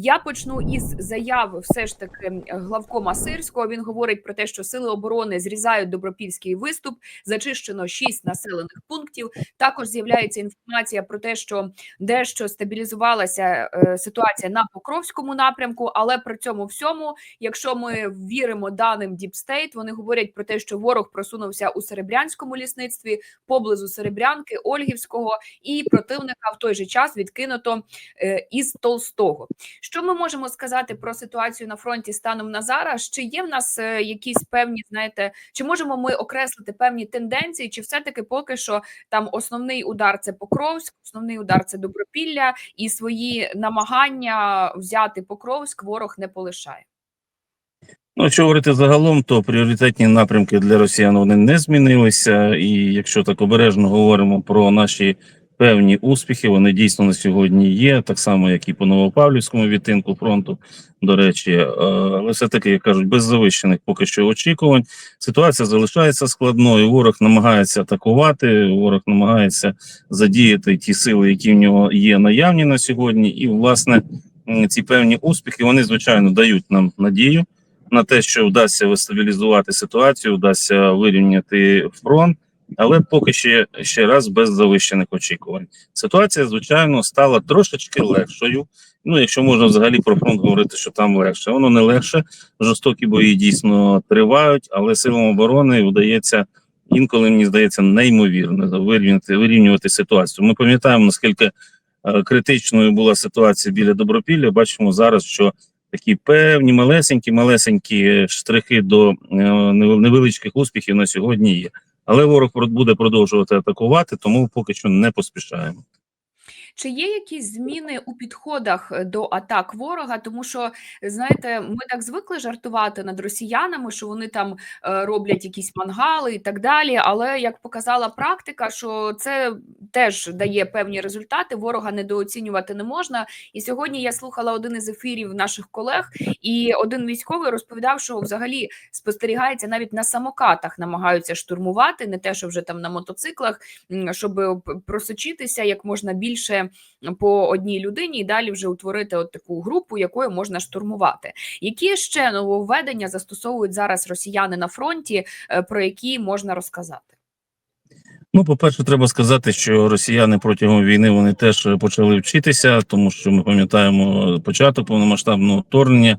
Я почну із заяви, все ж таки главкома Сирського. Він говорить про те, що сили оборони зрізають добропільський виступ. Зачищено шість населених пунктів. Також з'являється інформація про те, що дещо стабілізувалася е, ситуація на Покровському напрямку, але при цьому всьому, якщо ми віримо даним State, вони говорять про те, що ворог просунувся у Серебрянському лісництві поблизу Серебрянки, Ольгівського, і противника в той же час відкинуто е, із Толстого. Що ми можемо сказати про ситуацію на фронті станом на зараз? Чи є в нас е, якісь певні, знаєте, чи можемо ми окреслити певні тенденції, чи все-таки поки що там основний удар це Покровськ, основний удар це Добропілля, і свої намагання взяти Покровськ ворог не полишає. Ну, якщо говорити загалом, то пріоритетні напрямки для росіян вони не змінилися. І якщо так обережно говоримо про наші певні успіхи, вони дійсно на сьогодні є, так само, як і по Новопавлівському відтинку фронту. До речі, Е, але все таки, як кажуть, без завищених поки що очікувань. Ситуація залишається складною. Ворог намагається атакувати, ворог намагається задіяти ті сили, які в нього є наявні на сьогодні. І власне ці певні успіхи вони звичайно дають нам надію на те, що вдасться стабілізувати ситуацію, вдасться вирівняти фронт, але поки ще ще раз без завищених очікувань. Ситуація, звичайно, стала трошечки легшою. Ну, якщо можна взагалі про фронт говорити, що там легше, воно не легше. Жорстокі бої дійсно тривають, але силам оборони вдається інколи мені здається неймовірно вирівняти вирівнювати ситуацію. Ми пам'ятаємо наскільки е, критичною була ситуація біля Добропілля. Бачимо зараз, що такі певні малесенькі, малесенькі штрихи до е, невеличких успіхів на сьогодні є. Але ворог буде продовжувати атакувати, тому поки що не поспішаємо. Чи є якісь зміни у підходах е, до атак ворога? Тому що знаєте, ми так звикли жартувати над росіянами, що вони там е, роблять якісь мангали і так далі. Але як показала практика, що це теж дає певні результати. Ворога недооцінювати не можна. І сьогодні я слухала один із ефірів наших колег, і один військовий розповідав, що взагалі спостерігається навіть на самокатах, намагаються штурмувати, не те, що вже там на мотоциклах, щоб просочитися як можна більше по одній людині і далі вже утворити от таку групу, якою можна штурмувати. Які ще нововведення застосовують зараз росіяни на фронті, е, про які можна розказати? Ну, по-перше, треба сказати, що росіяни протягом війни вони теж почали вчитися, тому що ми пам'ятаємо початок повномасштабного вторгнення,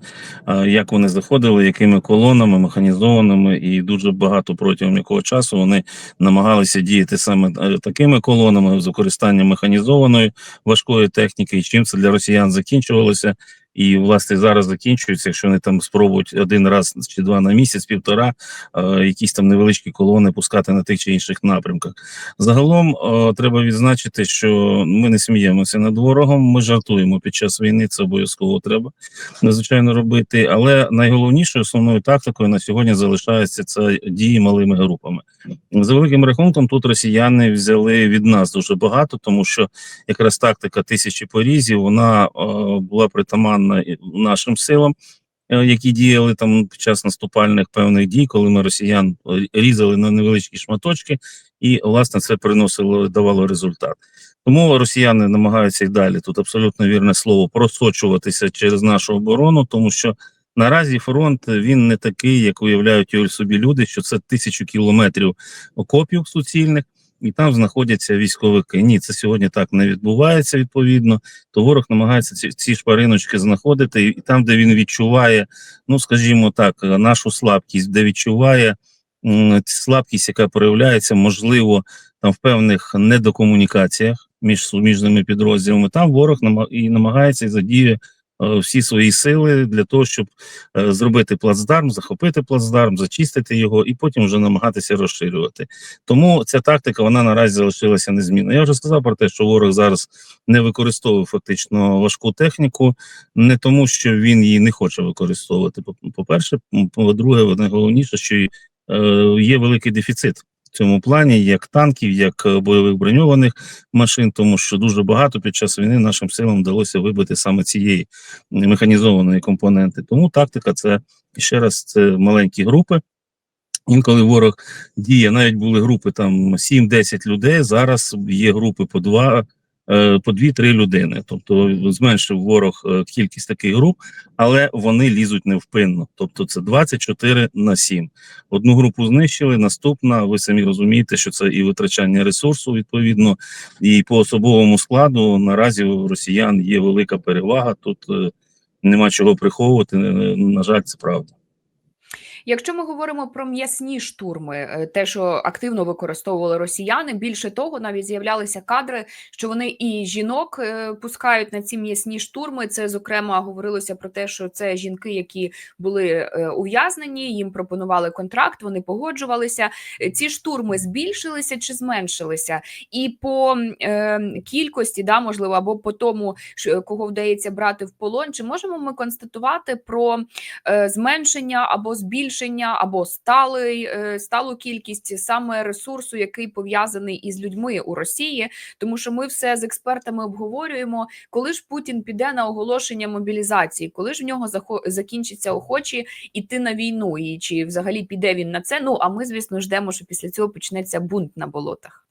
як вони заходили, якими колонами, механізованими, і дуже багато протягом якого часу вони намагалися діяти саме е, такими колонами з використанням механізованої важкої техніки. І чим це для росіян закінчувалося? І власне зараз закінчується, якщо вони там спробують один раз чи два на місяць, півтора, е, якісь там невеличкі колони пускати на тих чи інших напрямках. Загалом е, треба відзначити, що ми не сміємося над ворогом. Ми жартуємо під час війни. Це обов'язково треба надзвичайно робити. Але найголовнішою основною тактикою на сьогодні залишається це дії малими групами. За великим рахунком, тут росіяни взяли від нас дуже багато, тому що якраз тактика тисячі порізів вона е, була притаманна і нашим силам. е, Які діяли там під час наступальних певних дій, коли ми росіян е, різали на невеличкі шматочки, і власне це приносило давало результат. Тому росіяни намагаються і далі тут абсолютно вірне слово просочуватися через нашу оборону, тому що наразі фронт він не такий, як уявляють собі люди, що це тисячу кілометрів окопів суцільних, і там знаходяться військовики. Ні, це сьогодні так не відбувається відповідно. То ворог намагається ці, ці шпариночки знаходити, і там, де він відчуває, ну скажімо так, нашу слабкість, де відчуває слабкість, яка проявляється, можливо, там в певних недокомунікаціях між суміжними підрозділами. Там ворог і намагається і задіює е, всі свої сили для того, щоб е, зробити плацдарм, захопити плацдарм, зачистити його і потім вже намагатися розширювати. Тому ця тактика вона наразі залишилася незмінною. Я вже сказав про те, що ворог зараз не використовує фактично важку техніку, не тому, що він її не хоче використовувати. По- По-перше, по-друге, найголовніше, що е, є великий дефіцит. В цьому плані як танків, як е, бойових броньованих машин, тому що дуже багато під час війни нашим силам вдалося вибити саме цієї механізованої компоненти. Тому тактика це ще раз це маленькі групи. Інколи ворог діє, навіть були групи там 7-10 людей. Зараз є групи по 2, е, по 2-3 людини. Тобто зменшив ворог е, кількість таких груп, але вони лізуть невпинно. Тобто це 24 на 7. Одну групу знищили, наступна. Ви самі розумієте, що це і витрачання ресурсу відповідно, і по особовому складу наразі у росіян є велика перевага. Тут е, нема чого приховувати. е, На жаль, це правда. Якщо ми говоримо про м'ясні штурми, е, те, що активно використовували росіяни, більше того, навіть з'являлися кадри, що вони і жінок е, пускають на ці м'ясні штурми. Це зокрема говорилося про те, що це жінки, які були е, ув'язнені, їм пропонували контракт, вони погоджувалися. Ці штурми збільшилися чи зменшилися, і по кількості, да, можливо, або по тому, кого вдається брати в полон, чи можемо ми констатувати про зменшення або збільшення, або сталий, е, сталу кількість саме ресурсу, який пов'язаний із людьми у Росії, тому що ми все з експертами обговорюємо, коли ж Путін піде на оголошення мобілізації, коли ж в нього закінчиться охочі іти на війну, і чи взагалі піде він на це? Ну а ми, звісно, ждемо, що після цього почнеться бунт на болотах.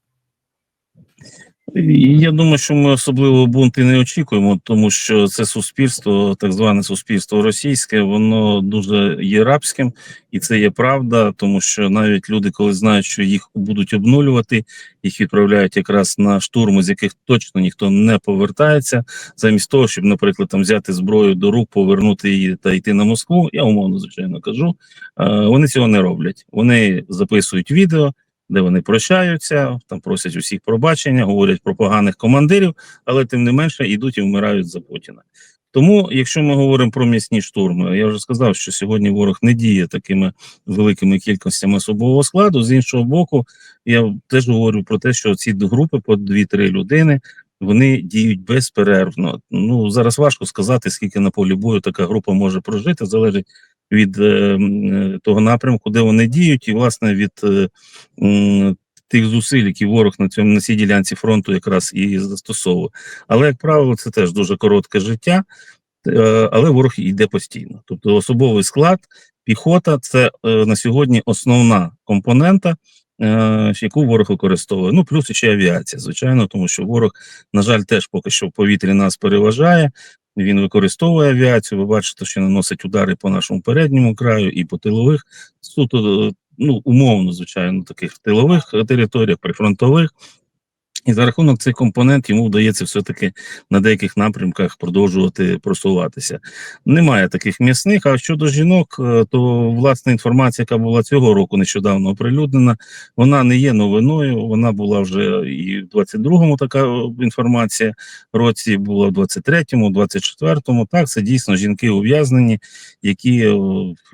Я думаю, що ми особливо бунти не очікуємо, тому що це суспільство, так зване суспільство російське, воно дуже є рабським, і це є правда, тому що навіть люди, коли знають, що їх будуть обнулювати, їх відправляють якраз на штурми, з яких точно ніхто не повертається, замість того, щоб, наприклад, там взяти зброю до рук, повернути її та йти на Москву. Я умовно звичайно кажу. е, Вони цього не роблять. Вони записують відео де вони прощаються, там просять усіх пробачення, говорять про поганих командирів, але тим не менше йдуть і вмирають за Путіна. Тому, якщо ми говоримо про м'ясні штурми, я вже сказав, що сьогодні ворог не діє такими великими кількостями особового складу. З іншого боку, я теж говорю про те, що ці групи по 2-3 людини. Вони діють безперервно. Ну зараз важко сказати, скільки на полі бою така група може прожити. Залежить від е, е, того напрямку, де вони діють, і власне від е, тих зусиль, які ворог на цьому на цій ділянці фронту якраз і застосовує. Але як правило, це теж дуже коротке життя, але ворог йде постійно. Тобто особовий склад, піхота це на сьогодні основна компонента. Яку ворог використовує, ну плюс ще авіація, звичайно, тому що ворог, на жаль, теж поки що в повітрі нас переважає. Він використовує авіацію. Ви бачите, що наносить удари по нашому передньому краю і по тилових суто е, ну умовно, звичайно, таких тилових територіях, прифронтових. І за рахунок цих компонентів йому вдається все-таки на деяких напрямках продовжувати просуватися. Немає таких м'ясних. А щодо жінок, е, то власна інформація, яка була цього року нещодавно оприлюднена, вона не є новиною. Вона була вже і в 22-му така е, інформація році, була в 23-му, 24-му. Так, це дійсно жінки ув'язнені, які е,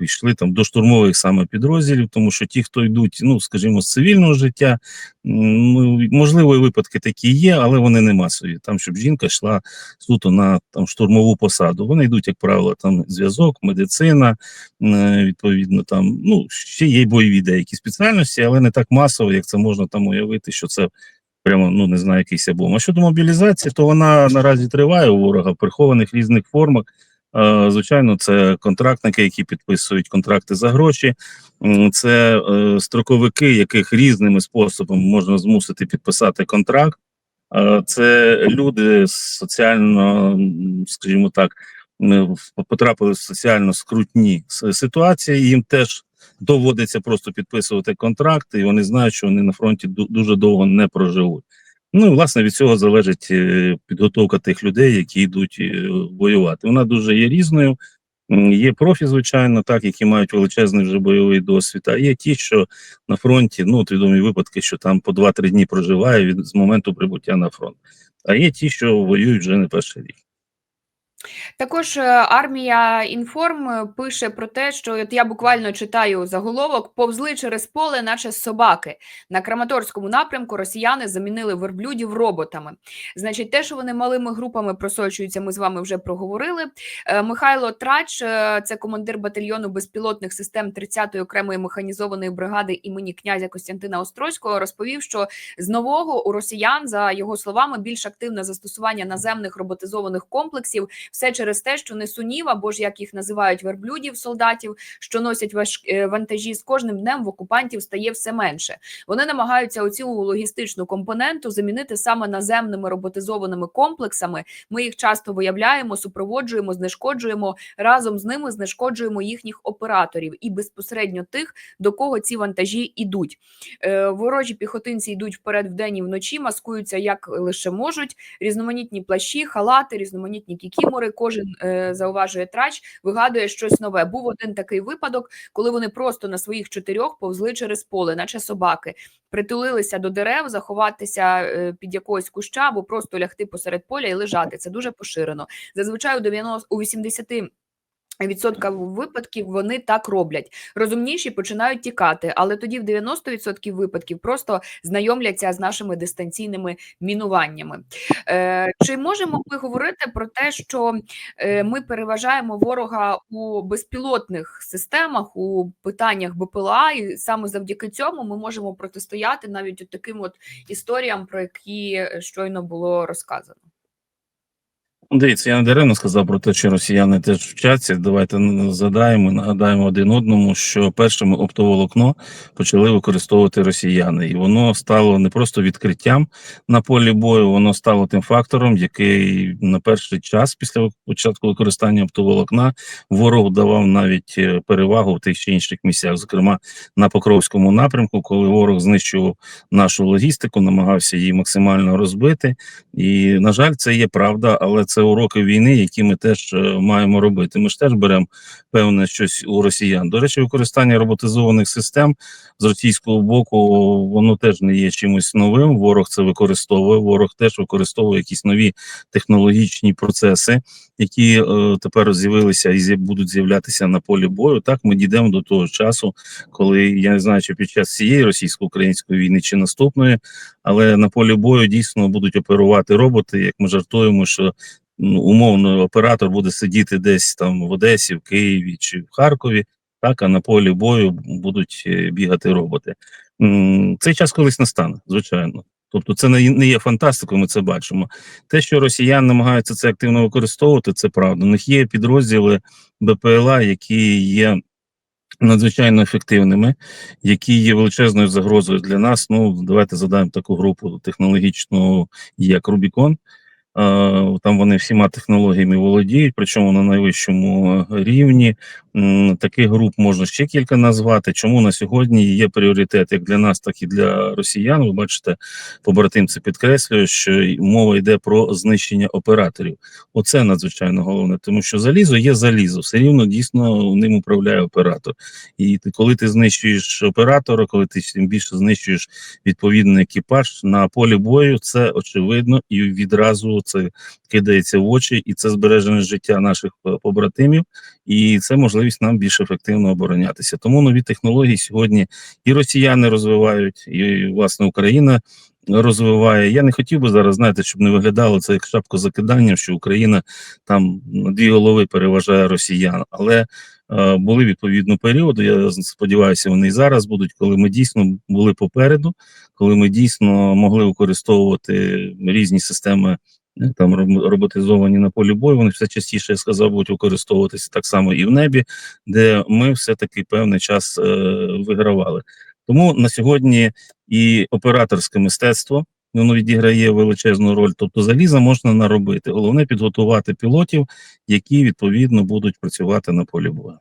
йшли там до штурмових саме підрозділів, тому що ті, хто йдуть, ну скажімо, з цивільного життя, ну, можливо, і випадки такі є, але вони не масові. Там, щоб жінка йшла суто на там штурмову посаду. Вони йдуть, як правило, там зв'язок, медицина, е, відповідно, там ну ще є бойові деякі спеціальності, але не так масово, як це можна там уявити, що це. Прямо ну не знаю, якийсь бом. А щодо мобілізації, то вона наразі триває у ворога в прихованих різних формах. Е, Звичайно, це контрактники, які підписують контракти за гроші. Це е, строковики, яких різними способами можна змусити підписати контракт. Е, Це люди соціально, скажімо так, потрапили в соціально скрутні ситуації. Їм теж доводиться просто підписувати контракти, і вони знають, що вони на фронті ду- дуже довго не проживуть. Ну і власне від цього залежить е, підготовка тих людей, які йдуть е, воювати. Вона дуже є різною. Є профі, звичайно, так, які мають величезний вже бойовий досвід. А є ті, що на фронті, ну от відомі випадки, що там по 2-3 дні проживає від з моменту прибуття на фронт. А є ті, що воюють вже не перший рік. Також е, армія інформ пише про те, що от я буквально читаю заголовок: повзли через поле, наче собаки. На Краматорському напрямку росіяни замінили верблюдів роботами. Значить, те, що вони малими групами просочуються, ми з вами вже проговорили. Е, Михайло Трач, е, це командир батальйону безпілотних систем 30-ї окремої механізованої бригади імені князя Костянтина Острозького, розповів, що з нового у росіян, за його словами, більш активне застосування наземних роботизованих комплексів Все через те, що несунів, або ж як їх називають верблюдів, солдатів, що носять е, вантажі з кожним днем в окупантів стає все менше. Вони намагаються оцю логістичну компоненту замінити саме наземними роботизованими комплексами. Ми їх часто виявляємо, супроводжуємо, знешкоджуємо разом з ними, знешкоджуємо їхніх операторів і безпосередньо тих, до кого ці вантажі йдуть. Е, ворожі піхотинці йдуть вперед вдень і вночі, маскуються як лише можуть. Різноманітні плащі, халати, різноманітні кікімори. Кожен е, зауважує трач, вигадує щось нове. Був один такий випадок, коли вони просто на своїх чотирьох повзли через поле, наче собаки, притулилися до дерев, заховатися е, під якогось куща або просто лягти посеред поля і лежати. Це дуже поширено. Зазвичай у 90, у 80 Відсотка випадків вони так роблять. Розумніші починають тікати, але тоді в 90% випадків просто знайомляться з нашими дистанційними мінуваннями. Е, чи можемо ми говорити про те, що е, ми переважаємо ворога у безпілотних системах, у питаннях БПЛА, і саме завдяки цьому ми можемо протистояти навіть от таким от історіям, про які е, щойно було розказано? Дивіться, я не даремно сказав про те, що росіяни теж вчаться. Давайте задаємо, нагадаємо один одному, що першими оптоволокно почали використовувати росіяни, і воно стало не просто відкриттям на полі бою, воно стало тим фактором, який на перший час після початку використання оптоволокна ворог давав навіть е, перевагу в тих чи інших місцях, зокрема на Покровському напрямку, коли ворог знищував нашу логістику, намагався її максимально розбити. І на жаль, це є правда, але це уроки війни, які ми теж е, маємо робити. Ми ж теж беремо певне щось у росіян. До речі, використання роботизованих систем з російського боку воно теж не є чимось новим. Ворог це використовує. Ворог теж використовує якісь нові технологічні процеси, які е, тепер з'явилися і будуть з'являтися на полі бою. Так ми дійдемо до того часу, коли я не знаю, чи під час цієї російсько-української війни чи наступної, але на полі бою дійсно будуть оперувати роботи. Як ми жартуємо, що ну, умовно оператор буде сидіти десь там в Одесі, в Києві чи в Харкові, так а на полі бою будуть е, бігати роботи. Цей час колись настане, звичайно. Тобто, це не не є фантастикою, ми це бачимо. Те, що росіяни намагаються це активно використовувати, це правда. У них є підрозділи БПЛА, які є надзвичайно ефективними, які є величезною загрозою для нас. Ну, давайте задаємо таку групу технологічну, як Рубікон. Там вони всіма технологіями володіють, причому на найвищому е, рівні. Таких груп можна ще кілька назвати. Чому на сьогодні є пріоритет як для нас, так і для росіян. Ви бачите, побратим це підкреслює, що мова йде про знищення операторів. Оце надзвичайно головне, тому що залізо є залізо, все рівно дійсно ним управляє оператор. І коли ти знищуєш оператора, коли ти тим більше знищуєш відповідний екіпаж на полі бою, це очевидно і відразу це кидається в очі, і це збережене життя наших е, побратимів, і це можливість нам більш ефективно оборонятися. Тому нові технології сьогодні і росіяни розвивають, і власне Україна розвиває. Я не хотів би зараз, знаєте, щоб не виглядало це як шапку закидання, що Україна там на дві голови переважає росіян, але е, були відповідно періоди. Я сподіваюся, вони і зараз будуть, коли ми дійсно були попереду, коли ми дійсно могли використовувати різні системи. Е, Там роботизовані на полі бою, вони все частіше я сказав, будуть використовуватися так само і в небі, де ми все-таки певний час е, вигравали. Тому на сьогодні і операторське мистецтво воно відіграє величезну роль. Тобто заліза можна наробити. Головне підготувати пілотів, які відповідно будуть працювати на полі бою.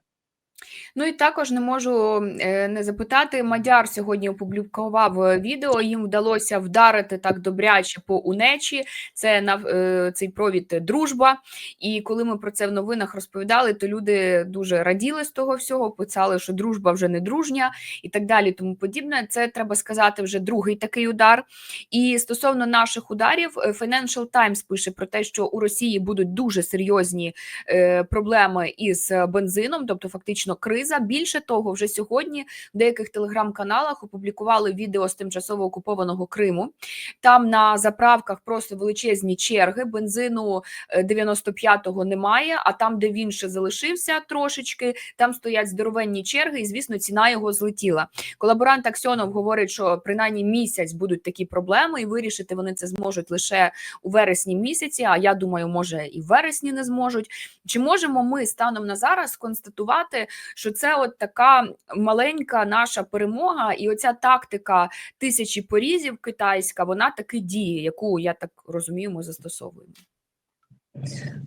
Ну і також не можу е, не запитати. Мадяр сьогодні опублікував е, відео. Їм вдалося вдарити так добряче по унечі. Це на е, цей провід дружба. І коли ми про це в новинах розповідали, то люди дуже раділи з того всього. Писали, що дружба вже не дружня і так далі. Тому подібне. Це треба сказати вже другий такий удар. І стосовно наших ударів, Financial Times пише про те, що у Росії будуть дуже серйозні проблеми із бензином, тобто фактично криза. Криза. Більше того, вже сьогодні в деяких телеграм-каналах опублікували відео з тимчасово окупованого Криму. Там на заправках просто величезні черги. Бензину е, 95-го немає. А там, де він ще залишився трошечки, там стоять здоровенні черги, і звісно, ціна його злетіла. Колаборант Аксьонов говорить, що принаймні місяць будуть такі проблеми, і вирішити вони це зможуть лише у вересні місяці. А я думаю, може і в вересні не зможуть. Чи можемо ми станом на зараз констатувати, що це от така маленька наша перемога, і оця тактика тисячі порізів китайська, вона таки діє, яку я так розумію, ми застосовуємо.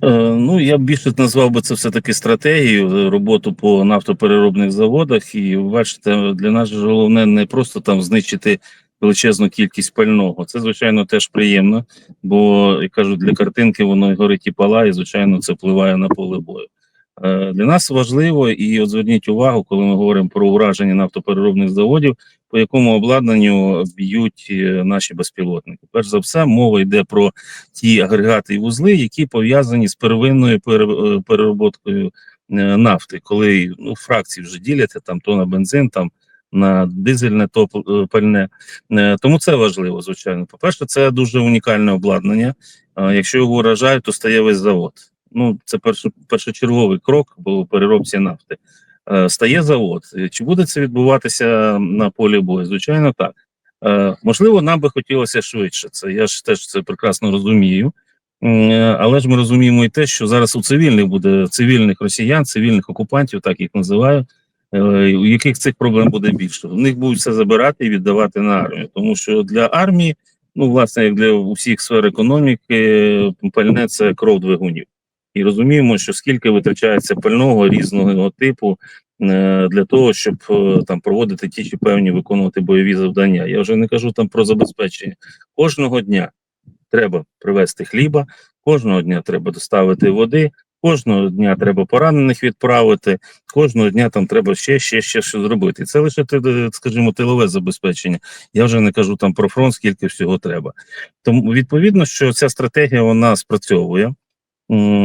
Е, Ну, я б більше назвав би це все-таки стратегією е, роботу по нафтопереробних заводах. І бачите, для нас же головне не просто там знищити величезну кількість пального. Це, звичайно, теж приємно, бо як кажуть, для картинки воно горить і палає, і, звичайно, це впливає на поле бою. Е, Для нас важливо, і от зверніть увагу, коли ми говоримо про ураження нафтопереробних заводів, по якому обладнанню б'ють е, наші безпілотники. Перш за все, мова йде про ті агрегати і вузли, які пов'язані з первинною е, перероботкою нафти, коли ну, фракції вже діляться там то на бензин, там на дизельне топ е, пальне. Тому це важливо, звичайно. По-перше, це дуже унікальне обладнання. Якщо його вражають, то стає весь завод. Ну, це першо, першочерговий крок по переробці нафти. Е, Стає завод. Е, Чи буде це відбуватися на полі бою? Звичайно, так. Е, Можливо, нам би хотілося швидше. Це я ж теж це прекрасно розумію. Але ж ми розуміємо і те, що зараз у цивільних буде цивільних росіян, цивільних окупантів, так їх називаю, у яких цих проблем буде більше. В них будуть все забирати і віддавати на армію, тому що для армії, ну власне, як для усіх сфер економіки, пальне це кров двигунів. І розуміємо, що скільки витрачається пального різного типу е, для того, щоб е, там проводити ті чи певні виконувати бойові завдання. Я вже не кажу там про забезпечення. Кожного дня треба привезти хліба, кожного дня треба доставити води, кожного дня треба поранених відправити, кожного дня там треба ще, ще, ще що зробити. Це лише скажімо, тилове забезпечення. Я вже не кажу там про фронт, скільки всього треба. Тому відповідно, що ця стратегія вона спрацьовує.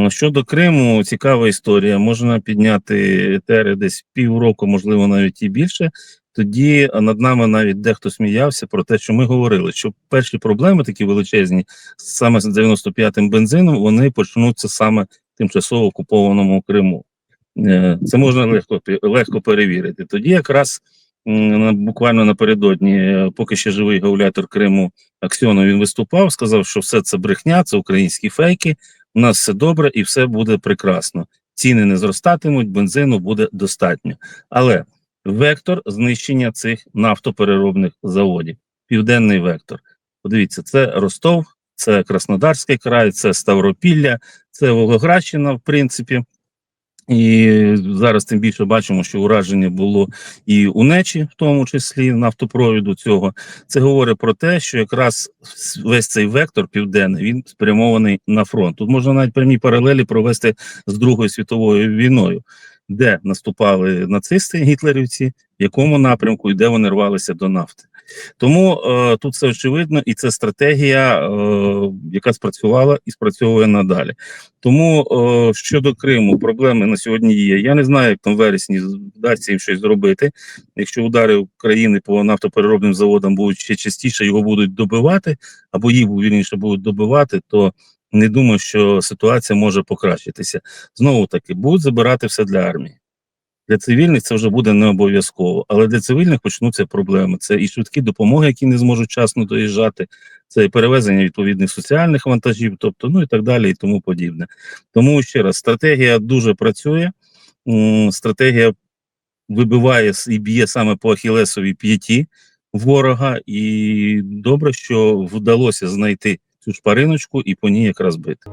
Щодо Криму, цікава історія. Можна підняти етери десь півроку, можливо, навіть і більше. Тоді над нами навіть дехто сміявся про те, що ми говорили, що перші проблеми такі величезні, саме з 95-м бензином, вони почнуться саме тимчасово окупованому Криму. Е, Це можна легко легко перевірити. Тоді якраз буквально напередодні, е, поки ще живий гауляйтор Криму Аксьонов, він виступав, сказав, що все це брехня, це українські фейки. У нас все добре і все буде прекрасно. Ціни не зростатимуть, бензину буде достатньо. Але вектор знищення цих нафтопереробних заводів, південний вектор. Подивіться, це Ростов, це Краснодарський край, це Ставропілля, це Волгоградщина, в принципі. І зараз тим більше бачимо, що ураження було і у Нечі, в тому числі нафтопровіду цього. Це говорить про те, що якраз весь цей вектор південний він спрямований на фронт. Тут можна навіть прямі паралелі провести з Другою світовою війною, де наступали нацисти, гітлерівці, в якому напрямку і де вони рвалися до нафти. Тому е, тут все очевидно, і це стратегія, е, яка спрацювала і спрацьовує надалі. Тому е, щодо Криму, проблеми на сьогодні є. Я не знаю, як там вересні вдасться їм щось зробити. Якщо удари України по нафтопереробним заводам будуть ще частіше, його будуть добивати, або їх вірніше будуть добивати, то не думаю, що ситуація може покращитися. Знову таки, будуть забирати все для армії. Для цивільних це вже буде не обов'язково, але для цивільних почнуться проблеми. Це і швидкі допомоги, які не зможуть вчасно доїжджати, це і перевезення відповідних соціальних вантажів, тобто ну і так далі, і тому подібне. Тому ще раз, стратегія дуже працює. Стратегія вибиває і б'є саме по ахілесовій п'яті ворога, і добре, що вдалося знайти цю шпариночку і по ній якраз бити.